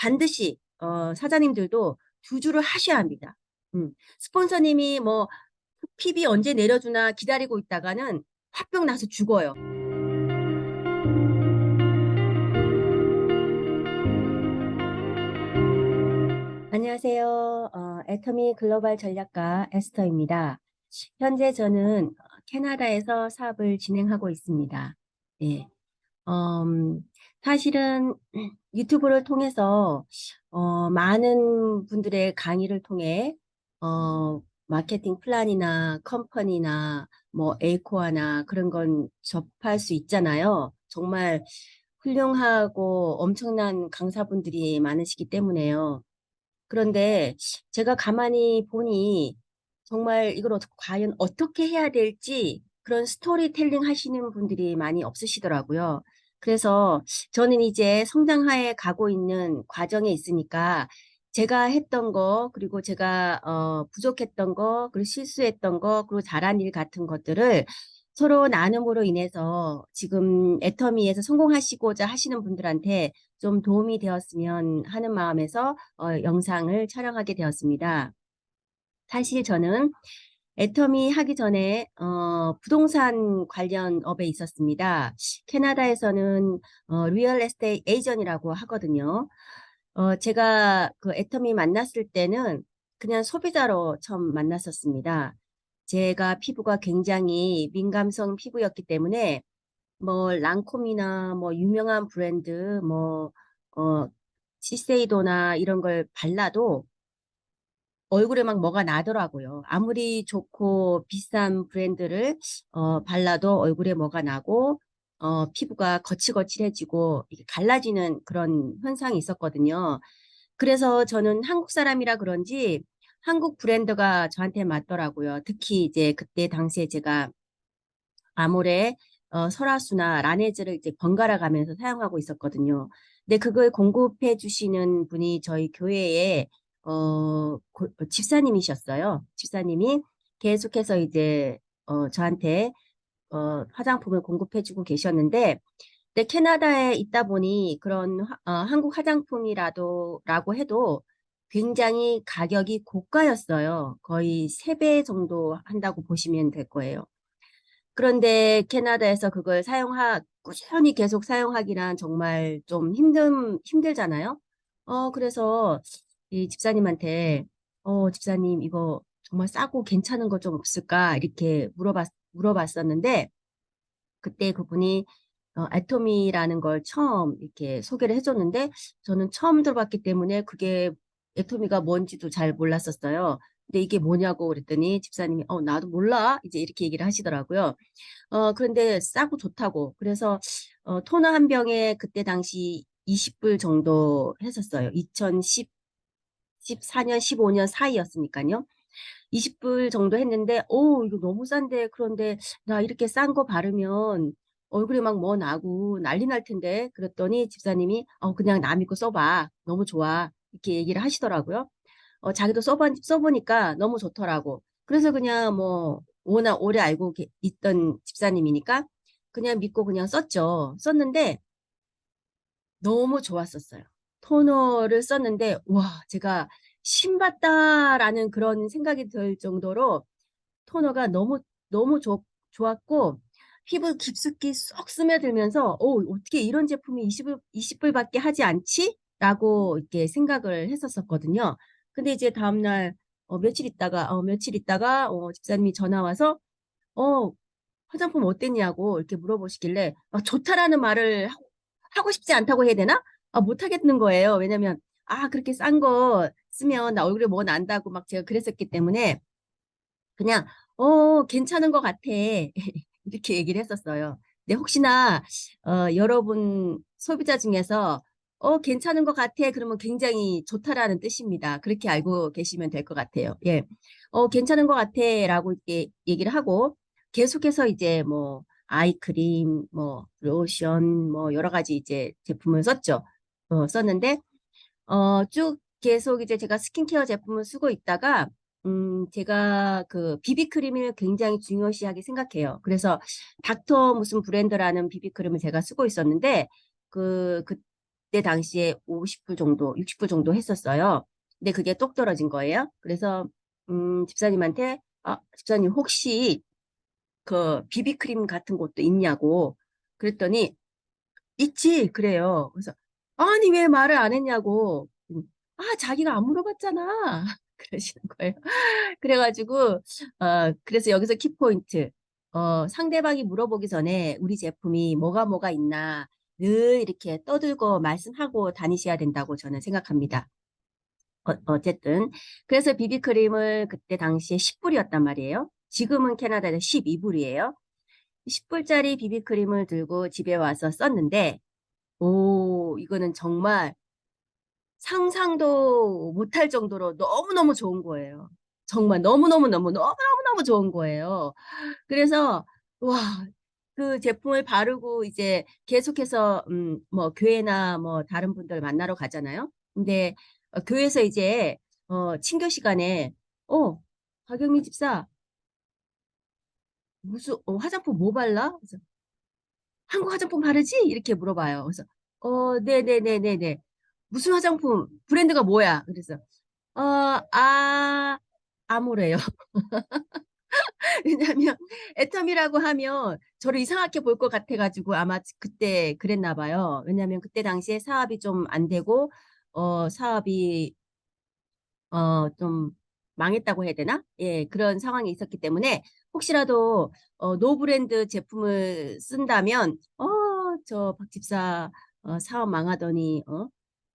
반드시 어, 사장님들도 두 주를 하셔야 합니다. 음, 스폰서님이 뭐 PB 언제 내려주나 기다리고 있다가는 화병 나서 죽어요. 안녕하세요. 어, 애터미 글로벌 전략가 에스터입니다. 현재 저는 캐나다에서 사업을 진행하고 있습니다. 예. 음, 사실은 유튜브를 통해서 어, 많은 분들의 강의를 통해 어, 마케팅 플랜이나 컴퍼니나 뭐 에이코아나 그런 건 접할 수 있잖아요. 정말 훌륭하고 엄청난 강사분들이 많으시기 때문에요. 그런데 제가 가만히 보니 정말 이걸 과연 어떻게 해야 될지 그런 스토리텔링 하시는 분들이 많이 없으시더라고요. 그래서 저는 이제 성장하에 가고 있는 과정에 있으니까 제가 했던 거, 그리고 제가 어, 부족했던 거, 그리고 실수했던 거, 그리고 잘한 일 같은 것들을 서로 나눔으로 인해서 지금 애터미에서 성공하시고자 하시는 분들한테 좀 도움이 되었으면 하는 마음에서 어, 영상을 촬영하게 되었습니다. 사실 저는 애터미 하기 전에 어, 부동산 관련 업에 있었습니다. 캐나다에서는 어, 리얼 에스테이트 에이전이라고 하거든요. 어, 제가 그 애터미 만났을 때는 그냥 소비자로 처음 만났었습니다. 제가 피부가 굉장히 민감성 피부였기 때문에 뭐 랑콤이나 뭐 유명한 브랜드 뭐 어, 시세이도나 이런 걸 발라도 얼굴에 막 뭐가 나더라고요. 아무리 좋고 비싼 브랜드를 어, 발라도 얼굴에 뭐가 나고 어, 피부가 거칠거칠해지고 이게 갈라지는 그런 현상이 있었거든요. 그래서 저는 한국 사람이라 그런지 한국 브랜드가 저한테 맞더라고요. 특히 이제 그때 당시에 제가 아모레 어, 설화수나 라네즈를 이제 번갈아 가면서 사용하고 있었거든요. 근데 그걸 공급해 주시는 분이 저희 교회에 어, 고- 집사님이셨어요. 집사님이 계속해서 이제 어, 저한테 어, 화장품을 공급해 주고 계셨는데 근데 캐나다에 있다 보니 그런 화- 어, 한국 화장품이라도 라고 해도 굉장히 가격이 고가였어요. 거의 세 배 정도 한다고 보시면 될 거예요. 그런데 캐나다에서 그걸 사용하, 꾸준히 계속 사용하기란 정말 좀 힘든, 힘들잖아요. 어, 그래서 이 집사님한테, 어, 집사님, 이거 정말 싸고 괜찮은 거 좀 없을까? 이렇게 물어봤, 물어봤었는데, 그때 그분이 어, 애토미라는 걸 처음 이렇게 소개를 해줬는데, 저는 처음 들어봤기 때문에 그게 애토미가 뭔지도 잘 몰랐었어요. 근데 이게 뭐냐고 그랬더니 집사님이, 어, 나도 몰라. 이제 이렇게 얘기를 하시더라고요. 어, 그런데 싸고 좋다고. 그래서, 어, 토너 한 병에 그때 당시 20불 정도 했었어요. 2010, 14년, 15년 사이였으니까요. 20불 정도 했는데, 오, 이거 너무 싼데, 그런데 나 이렇게 싼 거 바르면 얼굴에 막뭐 나고 난리 날 텐데. 그랬더니 집사님이, 어, 그냥 나 믿고 써봐. 너무 좋아. 이렇게 얘기를 하시더라고요. 어, 자기도 써봐, 써보니까 너무 좋더라고. 그래서 그냥 뭐, 워낙 오래 알고 계- 있던 집사님이니까 그냥 믿고 그냥 썼죠. 썼는데 너무 좋았었어요. 토너를 썼는데, 와, 제가 신받다라는 그런 생각이 들 정도로 토너가 너무, 너무 좋, 좋았고, 피부 깊숙이 쏙 스며들면서, 오, 어떻게 이런 제품이 20불, 20불밖에 하지 않지? 라고 이렇게 생각을 했었었거든요. 근데 이제 다음 날, 어, 며칠 있다가, 어, 며칠 있다가, 어, 집사님이 전화 와서, 어, 화장품 어땠냐고 이렇게 물어보시길래, 아, 좋다라는 말을 하고 싶지 않다고 해야 되나? 아, 못 하겠는 거예요. 왜냐면, 아, 그렇게 싼 거 쓰면 나 얼굴에 뭐 난다고 막 제가 그랬었기 때문에, 그냥 어 괜찮은 것 같아 이렇게 얘기를 했었어요. 근데 혹시나 어, 여러분 소비자 중에서 어 괜찮은 것 같아 그러면 굉장히 좋다라는 뜻입니다. 그렇게 알고 계시면 될 것 같아요. 예, 어 괜찮은 것 같아라고 이렇게 얘기를 하고 계속해서 이제 뭐 아이크림, 뭐 로션, 뭐 여러 가지 이제 제품을 썼죠. 어, 썼는데 어, 쭉 계속 이제 제가 스킨케어 제품을 쓰고 있다가, 음, 제가 그 비비크림을 굉장히 중요시하게 생각해요. 그래서 닥터 무슨 브랜드라는 비비크림을 제가 쓰고 있었는데, 그, 그, 그때 당시에 50불 정도, 60불 정도 했었어요. 근데 그게 똑 떨어진 거예요. 그래서 음, 집사님한테 아, 집사님 혹시 그 비비크림 같은 것도 있냐고 그랬더니 있지 그래요. 그래서 아니 왜 말을 안 했냐고. 음, 아 자기가 안 물어봤잖아. 그러시는 거예요. 그래가지고 어 그래서 여기서 키포인트 어 상대방이 물어보기 전에 우리 제품이 뭐가 뭐가 있나 늘 이렇게 떠들고 말씀하고 다니셔야 된다고 저는 생각합니다. 어, 어쨌든 그래서 비비크림을 그때 당시에 10불이었단 말이에요. 지금은 캐나다에서 12불이에요. 10불짜리 비비크림을 들고 집에 와서 썼는데 오 이거는 정말 상상도 못할 정도로 너무너무 좋은 거예요. 정말 너무너무너무 너무너무너무 좋은 거예요. 그래서 와, 그 제품을 바르고 이제 계속해서 음, 뭐 교회나 뭐 다른 분들 만나러 가잖아요. 근데 어, 교회에서 이제 어, 친교 시간에 어, 박영민 집사 무슨 어, 화장품 뭐 발라? 그래서 한국 화장품 바르지? 이렇게 물어봐요. 그래서 어, 네네네네네. 무슨 화장품? 브랜드가 뭐야? 그래서 어, 아, 아모레요. 왜냐면 애텀이라고 하면 저를 이상하게 볼 것 같아가지고 아마 그때 그랬나 봐요. 왜냐면 그때 당시에 사업이 좀 안 되고 어, 사업이 어, 좀 망했다고 해야 되나? 예, 그런 상황이 있었기 때문에 혹시라도 어, 노브랜드 제품을 쓴다면 어, 저 박 집사 어, 사업 망하더니 어,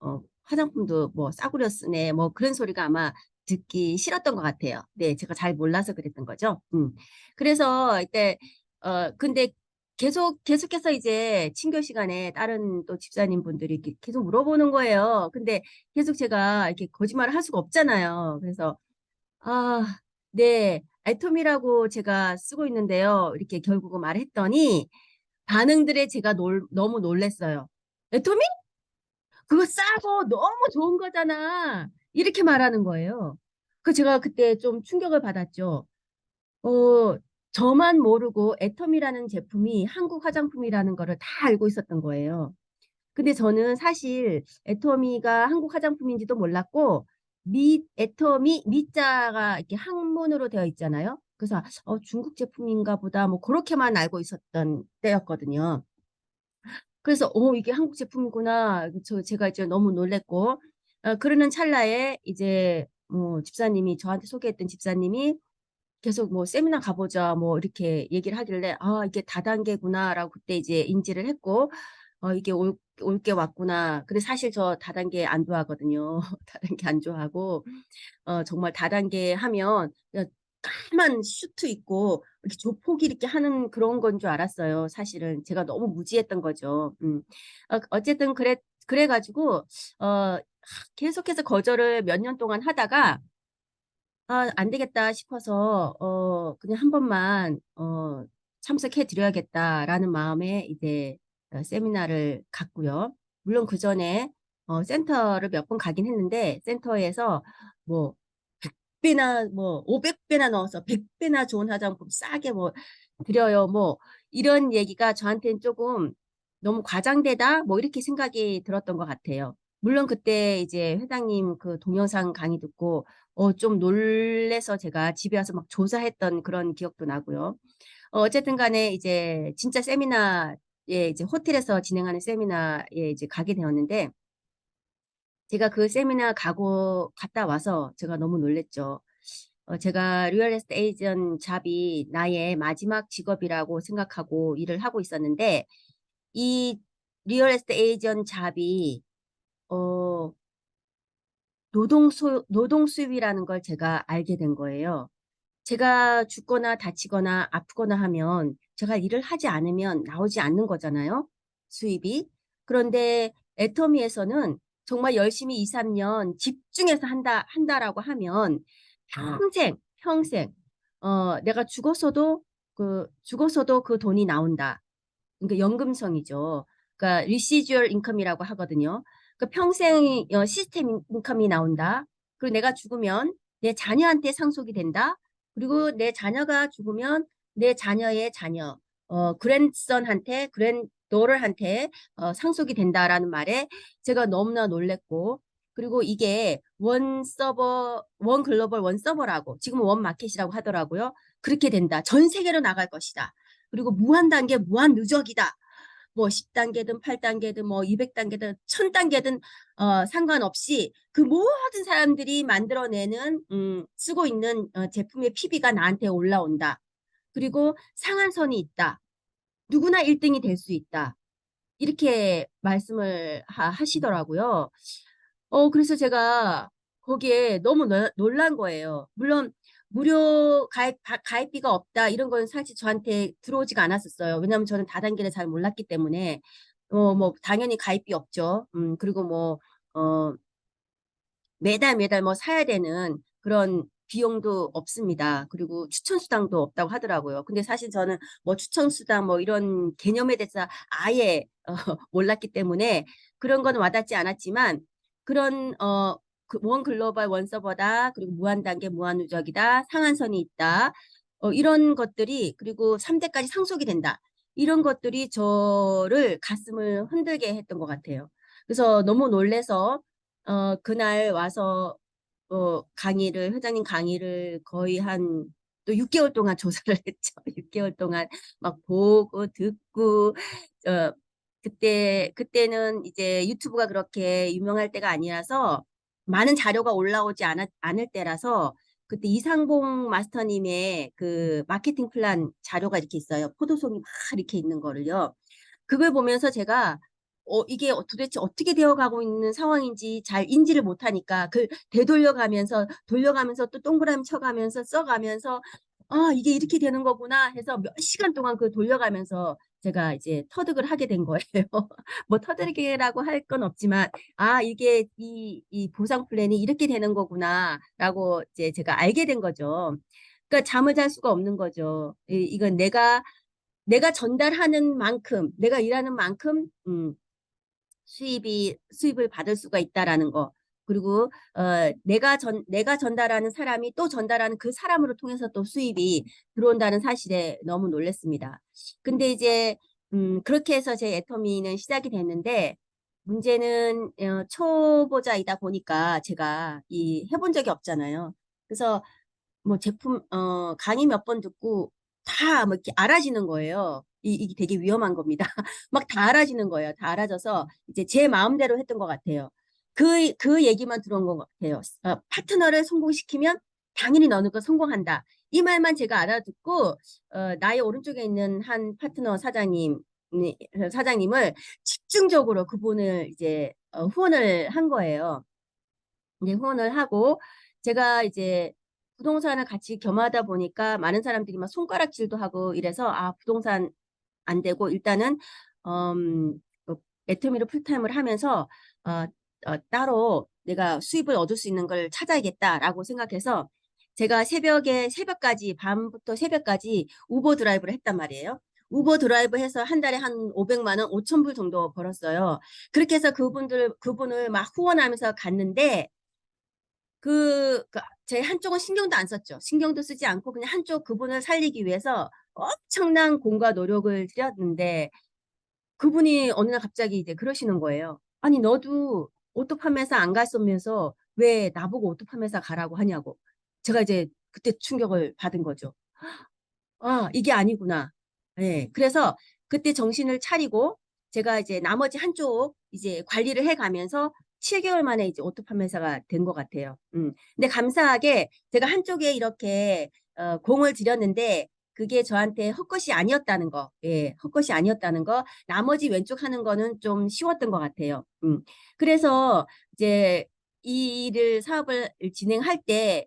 어, 화장품도 뭐 싸구려 쓰네 뭐 그런 소리가 아마 듣기 싫었던 것 같아요. 네, 제가 잘 몰라서 그랬던 거죠. 음. 그래서 이때 어 근데 계속 계속해서 이제 친교 시간에 다른 또 집사님 분들이 계속 물어보는 거예요. 근데 계속 제가 이렇게 거짓말을 할 수가 없잖아요. 그래서 아, 네, 알톰이라고 제가 쓰고 있는데요. 이렇게 결국은 말했더니 반응들에 제가 놀, 너무 놀랬어요. 애톰이? 그거 싸고 너무 좋은 거잖아. 이렇게 말하는 거예요. 그 제가 그때 좀 충격을 받았죠. 어, 저만 모르고 애텀이라는 제품이 한국 화장품이라는 거를 다 알고 있었던 거예요. 근데 저는 사실 애터미가 한국 화장품인지도 몰랐고 미 애터미 미자가 이렇게 한문으로 되어 있잖아요. 그래서 어, 중국 제품인가 보다 뭐 그렇게만 알고 있었던 때였거든요. 그래서 어 이게 한국 제품이구나. 저 제가 이제 너무 놀랬고 어, 그러는 찰나에 이제 뭐 집사님이 저한테 소개했던 집사님이 계속 뭐 세미나 가보자 뭐 이렇게 얘기를 하길래 아 이게 다단계구나라고 그때 이제 인지를 했고 어 이게 올게 왔구나. 근데 사실 저 다단계 안 좋아하거든요. 다단계 안 좋아하고 어 정말 다단계 하면 그냥 까만 슈트 입고 이렇게 조폭이 이렇게 하는 그런 건 줄 알았어요. 사실은 제가 너무 무지했던 거죠. 음. 어, 어쨌든 그래 그래 가지고 어 계속해서 거절을 몇 년 동안 하다가 아, 안 되겠다 싶어서 어 그냥 한 번만 어 참석해 드려야겠다라는 마음에 이제 어, 세미나를 갔고요. 물론 그 전에 어 센터를 몇 번 가긴 했는데 센터에서 뭐 100배나 뭐 500배나 넣어서 100배나 좋은 화장품 싸게 뭐 드려요. 뭐 이런 얘기가 저한테는 조금 너무 과장되다 뭐 이렇게 생각이 들었던 것 같아요. 물론 그때 이제 회장님 그 동영상 강의 듣고 어, 좀 놀래서 제가 집에 와서 막 조사했던 그런 기억도 나고요. 어, 어쨌든 간에 이제 진짜 세미나 에 이제 호텔에서 진행하는 세미나에 이제 가게 되었는데 제가 그 세미나 가고 갔다 와서 제가 너무 놀랬죠. 어, 제가 리얼 에스트 에이전 잡이 나의 마지막 직업이라고 생각하고 일을 하고 있었는데 이 리얼 에스트 에이전 잡이 어, 노동 소, 노동 수입이라는 걸 제가 알게 된 거예요. 제가 죽거나 다치거나 아프거나 하면 제가 일을 하지 않으면 나오지 않는 거잖아요. 수입이. 그런데 애터미에서는 정말 열심히 2, 3년 집중해서 한다, 한다라고 하면 평생, 평생, 어, 내가 죽었어도 그, 죽었어도 그 돈이 나온다. 그러니까 연금성이죠. 그러니까 리시주얼 인컴이라고 하거든요. 그 평생 어, 시스템 인컴이 나온다. 그리고 내가 죽으면 내 자녀한테 상속이 된다. 그리고 내 자녀가 죽으면 내 자녀의 자녀, 어, 그랜선한테, 그랜, daughter한테 어, 상속이 된다라는 말에 제가 너무나 놀랬고 그리고 이게 원 서버, 원 글로벌 원 서버라고 지금 원 마켓이라고 하더라고요. 그렇게 된다. 전 세계로 나갈 것이다. 그리고 무한 단계, 무한 누적이다. 뭐 10단계든 8단계든 뭐 200단계든 1000단계든 어, 상관없이 그 모든 사람들이 만들어내는 음, 쓰고 있는 어, 제품의 PB가 나한테 올라온다. 그리고 상한선이 있다. 누구나 1등이 될 수 있다. 이렇게 말씀을 하, 하시더라고요. 어, 그래서 제가 거기에 너무 놀- 놀란 거예요. 물론 무료 가입, 가- 가입비가 없다 이런 건 사실 저한테 들어오지가 않았었어요. 왜냐하면 저는 다단계를 잘 몰랐기 때문에 어, 뭐 당연히 가입비 없죠. 음, 그리고 뭐 어, 매달 매달 뭐 사야 되는 그런 비용도 없습니다. 그리고 추천 수당도 없다고 하더라고요. 근데 사실 저는 뭐 추천 수당 뭐 이런 개념에 대해서 아예 어, 몰랐기 때문에 그런 건 와닿지 않았지만 그런 어, 그 원 글로벌 원 서버다. 그리고 무한 단계 무한 누적이다. 상한선이 있다. 어, 이런 것들이 그리고 3대까지 상속이 된다. 이런 것들이 저를 가슴을 흔들게 했던 것 같아요. 그래서 너무 놀래서 어, 그날 와서 어, 강의를, 회장님 강의를 거의 한 또 6개월 동안 조사를 했죠. 6개월 동안 막 보고 듣고, 어, 그때, 그때는 이제 유튜브가 그렇게 유명할 때가 아니라서 많은 자료가 올라오지 않았, 않을 때라서 그때 이상봉 마스터님의 그 마케팅 플랜 자료가 이렇게 있어요. 포도송이 막 이렇게 있는 거를요. 그걸 보면서 제가 어, 이게 어- 도대체 어떻게 되어가고 있는 상황인지 잘 인지를 못하니까 그 되돌려가면서 돌려가면서 또 동그라미 쳐가면서 써가면서 아 이게 이렇게 되는 거구나 해서 몇 시간 동안 그 돌려가면서 제가 이제 터득을 하게 된 거예요. 뭐 터득이라고 할 건 없지만 아 이게 이, 이 보상 플랜이 이렇게 되는 거구나라고 이제 제가 알게 된 거죠. 그러니까 잠을 잘 수가 없는 거죠. 이, 이건 내가 내가 전달하는 만큼, 내가 일하는 만큼, 음, 수입이, 수입을 받을 수가 있다라는 거. 그리고, 어, 내가 전, 내가 전달하는 사람이 또 전달하는 그 사람으로 통해서 또 수입이 들어온다는 사실에 너무 놀랐습니다. 근데 이제, 음, 그렇게 해서 제 애터미는 시작이 됐는데, 문제는, 어, 초보자이다 보니까 제가 이 해본 적이 없잖아요. 그래서 뭐 제품 어 강의 몇 번 듣고 다뭐 이렇게 알아지는 거예요. 이, 이게 되게 위험한 겁니다. 막 다 알아지는 거예요. 다 알아져서 이제 제 마음대로 했던 것 같아요. 그, 그 얘기만 들어온 것 같아요. 어, 파트너를 성공시키면 당연히 너는 그 성공한다. 이 말만 제가 알아듣고 어, 나의 오른쪽에 있는 한 파트너 사장님 사장님을 집중적으로 그분을 이제 어, 후원을 한 거예요. 이제 후원을 하고 제가 이제 부동산을 같이 겸하다 보니까 많은 사람들이 막 손가락질도 하고 이래서 아 부동산 안 되고 일단은 음, 그 애터미를 풀타임을 하면서 어, 어, 따로 내가 수입을 얻을 수 있는 걸 찾아야겠다라고 생각해서 제가 새벽에 새벽까지 밤부터 새벽까지 우버 드라이브를 했단 말이에요. 우버 드라이브 해서 한 달에 한 500만 원, 5천 불 정도 벌었어요. 그렇게 해서 그분들 그분을 막 후원하면서 갔는데 그, 그, 제 한쪽은 신경도 안 썼죠. 신경도 쓰지 않고 그냥 한쪽 그분을 살리기 위해서 엄청난 공과 노력을 들였는데 그분이 어느 날 갑자기 이제 그러시는 거예요. 아니, 너도 오토 판매사 안 갔으면서 왜 나보고 오토 판매사 가라고 하냐고. 제가 이제 그때 충격을 받은 거죠. 아, 이게 아니구나. 예. 그래서 그때 정신을 차리고 제가 이제 나머지 한쪽 이제 관리를 해 가면서 7개월 만에 이제 오토 판매사가 된 것 같아요. 음. 근데 감사하게 제가 한쪽에 이렇게 어, 공을 들였는데 그게 저한테 헛것이 아니었다는 거. 예. 헛것이 아니었다는 거. 나머지 왼쪽 하는 거는 좀 쉬웠던 것 같아요. 음. 그래서 이제 이 일을 사업을 진행할 때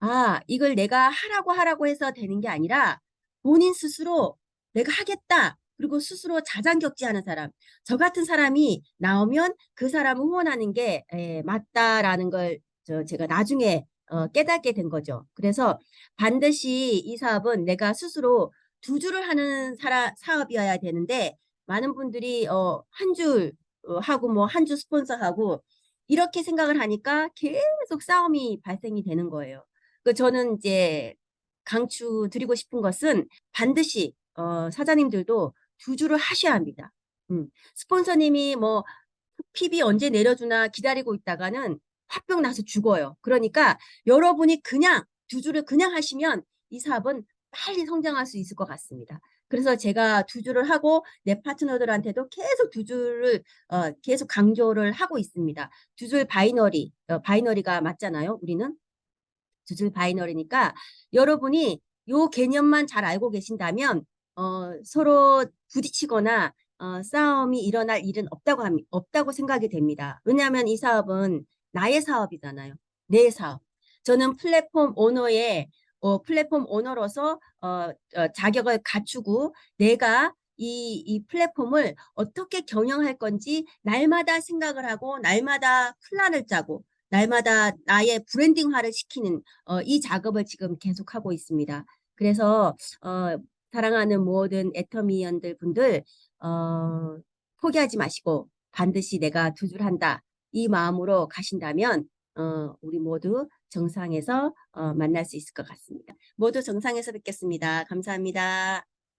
아, 이걸 내가 하라고 하라고 해서 되는 게 아니라 본인 스스로 내가 하겠다. 그리고 스스로 자장격지하는 사람. 저 같은 사람이 나오면 그 사람을 후원하는 게 에, 맞다라는 걸 저, 제가 나중에 어, 깨닫게 된 거죠. 그래서 반드시 이 사업은 내가 스스로 두 줄을 하는 사라, 사업이어야 되는데 많은 분들이 어, 한줄 어, 하고 뭐 한 줄 스폰서하고 이렇게 생각을 하니까 계속 싸움이 발생이 되는 거예요. 그 저는 이제 강추 드리고 싶은 것은 반드시 어, 사장님들도 두 줄을 하셔야 합니다. 음, 스폰서님이 뭐 PB 언제 내려주나 기다리고 있다가는 화병 나서 죽어요. 그러니까 여러분이 그냥 두 줄을 그냥 하시면 이 사업은 빨리 성장할 수 있을 것 같습니다. 그래서 제가 두 줄을 하고 내 파트너들한테도 계속 두 줄을 어, 계속 강조를 하고 있습니다. 두 줄 바이너리, 어, 바이너리가 맞잖아요. 우리는 두 줄 바이너리니까 여러분이 요 개념만 잘 알고 계신다면 어, 서로 부딪히거나 어, 싸움이 일어날 일은 없다고 합니, 없다고 생각이 됩니다. 왜냐하면 이 사업은 나의 사업이잖아요. 내 사업. 저는 플랫폼 오너의 어, 플랫폼 오너로서 어, 어, 자격을 갖추고 내가 이, 이 플랫폼을 어떻게 경영할 건지 날마다 생각을 하고 날마다 플랜을 짜고 날마다 나의 브랜딩화를 시키는 어, 이 작업을 지금 계속하고 있습니다. 그래서 어, 사랑하는 모든 애터미언들 분들 어, 포기하지 마시고 반드시 내가 두 줄 한다 이 마음으로 가신다면 어, 우리 모두 정상에서 어, 만날 수 있을 것 같습니다. 모두 정상에서 뵙겠습니다. 감사합니다.